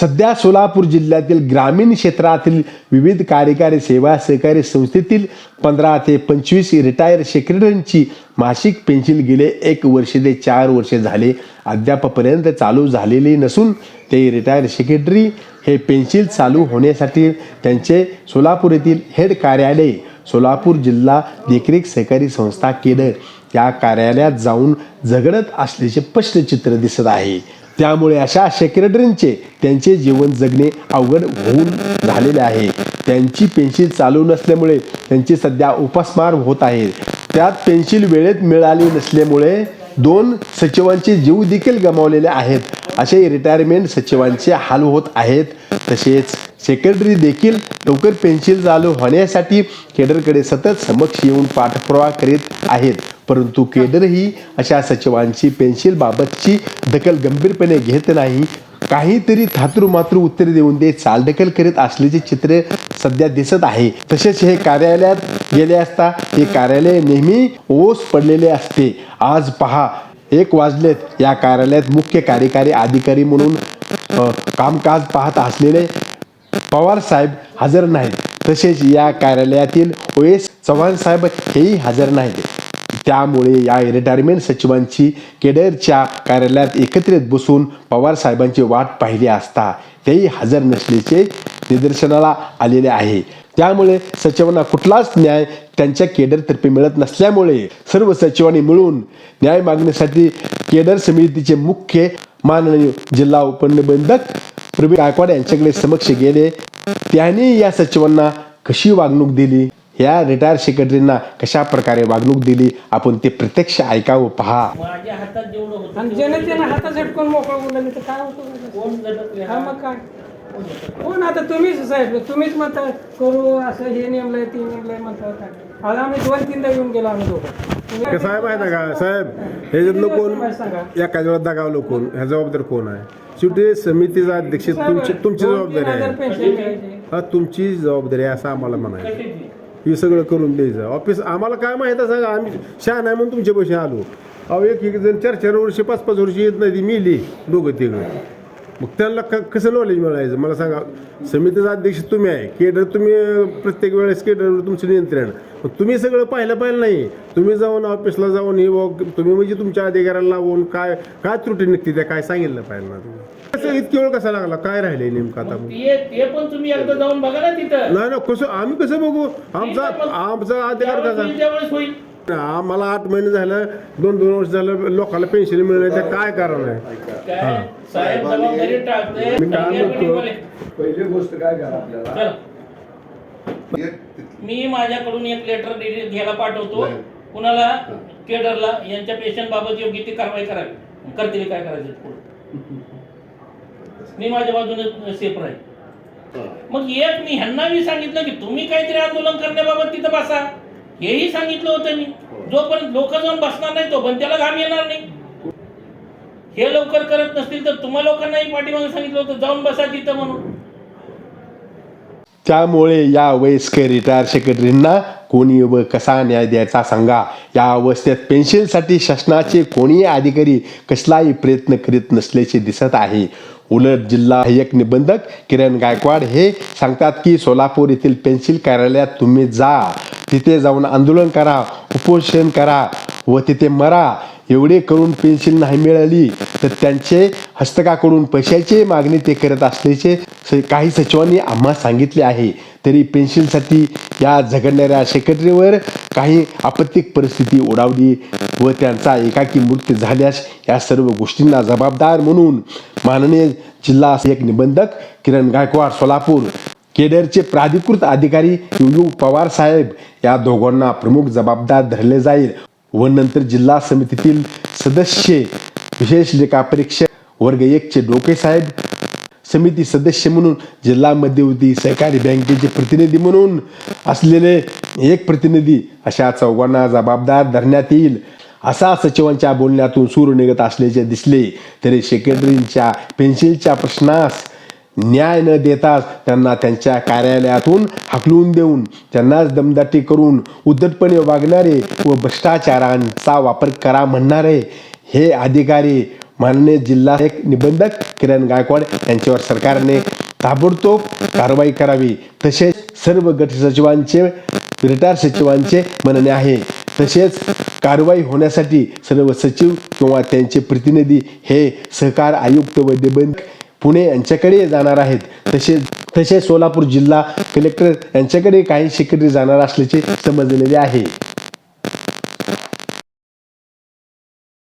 सध्या सोलापूर जिल्ह्यातील ग्रामीण क्षेत्रातील विविध कार्यकारी सेवा सहकारी संस्थेतील पंधरा ते पंचवीस रिटायर सेक्रेटरींची मासिक पेन्शन गेले एक वर्ष ते चार वर्षे झाले. अद्यापपर्यंत चालू झालेली नसून ते रिटायर सेक्रेटरी हे पेन्शिल चालू होण्यासाठी त्यांचे सोलापूर येथील हेड कार्यालय सोलापूर जिल्हा देखरेख सहकारी संस्था केडर या कार्यालयात जाऊन झगडत असल्याचे स्पष्ट चित्र दिसत आहे. त्यामुळे अशा सेक्रेटरींचे त्यांचे जीवन जगणे अवघड होऊन झालेले आहे. त्यांची पेन्शिल चालू नसल्यामुळे त्यांची सध्या उपासमार होत आहे त्यात पेन्शिल वेळेत मिळाली नसल्यामुळे दोन सचिवांचे जीव देखील गमावलेले आहेत. असे रिटायरमेंट सचिवांचे हाल होत आहेत. तसेच सेक्रेटरी देखील लवकर पेन्सिल चालू होण्यासाठी केडरकडे सतत समक्ष येऊन पाठपुरावा करीत आहेत. परंतु केडरही अशा सचिवांची पेन्शिलबाबतची दखल गंभीरपणे घेत नाही. काहीतरी थातरू उत्तरे देऊन ते चालढकल करीत असल्याचे चित्र सध्या दिसत आहे. तसेच हे कार्यालयात गेले असता हे कार्यालय नेहमी ओस पडलेले असते. आज पहा एक वाजलेत. या कार्यालयात मुख्य कार्यकारी अधिकारी म्हणून कामकाज पाहत असलेले पवार साहेब हजर नाहीत. तसेच या कार्यालयातील ओ एस चव्हाण साहेब हेही हजर नाहीत. त्यामुळे या रिटायरमेंट सचिवांची केडरच्या कार्यालयात एकत्रित बसून पवार साहेबांची वाट पाहिली असता तेही हजर नसल्याचे निदर्शनाला आलेले आहे. त्यामुळे सचिवांना कुठलाच न्याय त्यांच्या केडरतर्फे मिळत नसल्यामुळे सर्व सचिवांनी मिळून न्याय मागण्यासाठी केडर समितीचे मुख्य माननीय जिल्हा उपनिबंधक प्रवीण गायकवाड यांच्याकडे समक्ष गेले. त्यांनी या सचिवांना कशी वागणूक दिली? या रिटायर सेक्रेटरींना कशा प्रकारे वागणूक दिली? आपण ते प्रत्यक्ष ऐकावं पहा. माझ्या हातात जेवढं होतं आणि ज्याने त्याने हातात झटकून मोकळं बोललं तर काय होतं कोण झटकले? हा मग काय? कोण? आता तुम्हीच साहेब तुम्हीच म्हणता करू असं हे नेमलंय ते नेमलंय म्हणता काय आज आम्ही दोन तीनदा येऊन गेलो आम्ही दोघं. कसं आहे का? साहेब ह्याच्यातलं कोण? सांगा. एका वेळेला दगावलं कोण ह्या जबाबदार कोण आहे? शेवटी समितीचा अध्यक्ष तुमची तुमची जबाबदारी आहे. पेन्शन मिळायचे. हा तुमची जबाबदारी आहे असं आम्हाला म्हणायचं हे सगळं करून द्यायचं. ऑफिस आम्हाला काय माहिती आहे सांगा? आम्ही शहा नाही म्हणून तुमच्या पैसे आलो. अहो एक एक जण चार चार वर्ष पाच पाच वर्ष येत नाही ती मिली दोघं तिघं. मग त्यांना क कसं नॉलेज मिळायचं? मला सांगा समितीचा अध्यक्ष तुम्ही आहे. केडर तुम्ही प्रत्येक वेळेस केडरवर तुमचं नियंत्रण. मग तुम्ही सगळं पाहिलं पाहिलं नाही. तुम्ही जाऊन ऑफिसला जाऊन हे तुम्ही म्हणजे तुमच्या अधिकाऱ्याला लावून काय काय त्रुटी निघते त्या? काय सांगितलं पाहिजे ना तुम्ही? कसं इतकी वेळ कसा लागला? काय राहिले नेमकं आता? मग? ते ते पण तुम्ही एकदा जाऊन बघा ना तिथं. नाही ना कसं आम्ही कसं बघू? आमचा आमचा अधिकार त्यावेळेस कसा? होईल, त्यावेळेस होईल. आम्हाला आठ महिने झालं दोन दोन वर्ष झालं लोकांना पेन्शन मिळणार ते काय कारण आहे? काय? साहेब जबाबदारी मी काय म्हणतो? पहिली गोष्ट काय करा आपल्याला? मी माझ्याकडून एक लेटर घ्यायला पाठवतो. कुणाला? केडरला. यांच्या पेशंट बाबत योग्य ती कारवाई करावी. करतील काय करायचं? पुढे मी माझ्या बाजूने सेफ राहील मग एक मी ह्यांना मी सांगितलं की तुम्ही काहीतरी आंदोलन करण्याबाबत तिथं बसा. हेही सांगितलं होतं मी. जोपर्यंत लोक जाऊन बसणार नाही तोपर्यंत त्याला घाम येणार नाही. हे लवकर करत नसतील तर तुम्हा लोकांनाही पाठीमागे सांगितलं होतं जाऊन बसा तिथं म्हणून. त्यामुळे या वयस्कर रिटायर सेक्रेटरींना कोणी व कसा न्याय द्यायचा सांगा. या अवस्थेत पेन्शनसाठी शासनाचे कोणीही अधिकारी कसलाही प्रयत्न करीत नसल्याचे दिसत आहे. उलट जिल्हा सहाय्यक निबंधक किरण गायकवाड हे सांगतात की सोलापूर येथील पेन्सिल कार्यालयात तुम्ही जा. तिथे जाऊन आंदोलन करा उपोषण करा व तिथे मरा. एवढे करून पेन्सिल नाही मिळाली तर त्यांचे हस्तकाकडून पैशाची मागणी ते करत असल्याचे स- काही सचिवांनी आम्हा सांगितले आहे. तरी पेन्सिलसाठी या झगडणाऱ्या सेक्रेटरीवर काही आपत्तिक परिस्थिती ओढावली व त्यांचा एकाकी मृत्यू झाल्यास या सर्व गोष्टींना जबाबदार म्हणून माननीय जिल्हा एक निबंधक किरण गायकवाड सोलापूर केडरचे प्राधिकृत अधिकारी युयू पवार साहेब या दोघांना प्रमुख जबाबदार धरले जाईल व नंतर जिल्हा समितीतील सदस्य विशेष लेखापरीक्षक वर्ग एकचे डोके साहेब समिती सदस्य म्हणून जिल्हा मध्यवर्ती सहकारी बँकेचे प्रतिनिधी म्हणून असलेले एक प्रतिनिधी अशा चौघांना जबाबदार धरण्यात येईल. असा सचिवांच्या बोलण्यातून सूर निघत असल्याचे दिसले. तरी सेक्रेटरींच्या पेन्सिलच्या प्रश्नास न्याय न देताच त्यांना त्यांच्या कार्यालयातून हाकलून देऊन त्यांनाच दमदाटी करून उद्धटपणे वागणारे व भ्रष्टाचारांचा वापर करा म्हणणारे हे अधिकारी माननीय जिल्हा एक निबंधक किरण गायकवाड यांच्यावर सरकारने ताबडतोब कारवाई करावी. तसेच सर्व गट सचिवांचे रिटायर सचिवांचे म्हणणे आहे. तसेच कारवाई होण्यासाठी सर्व सचिव किंवा त्यांचे प्रतिनिधी हे सहकार आयुक्त व निबंधक पुणे यांच्याकडे जाणार आहेत. तसेच तसेच सोलापूर जिल्हा कलेक्टर यांच्याकडे काही सेक्रेटरी जाणार असल्याचे समजलेले आहे.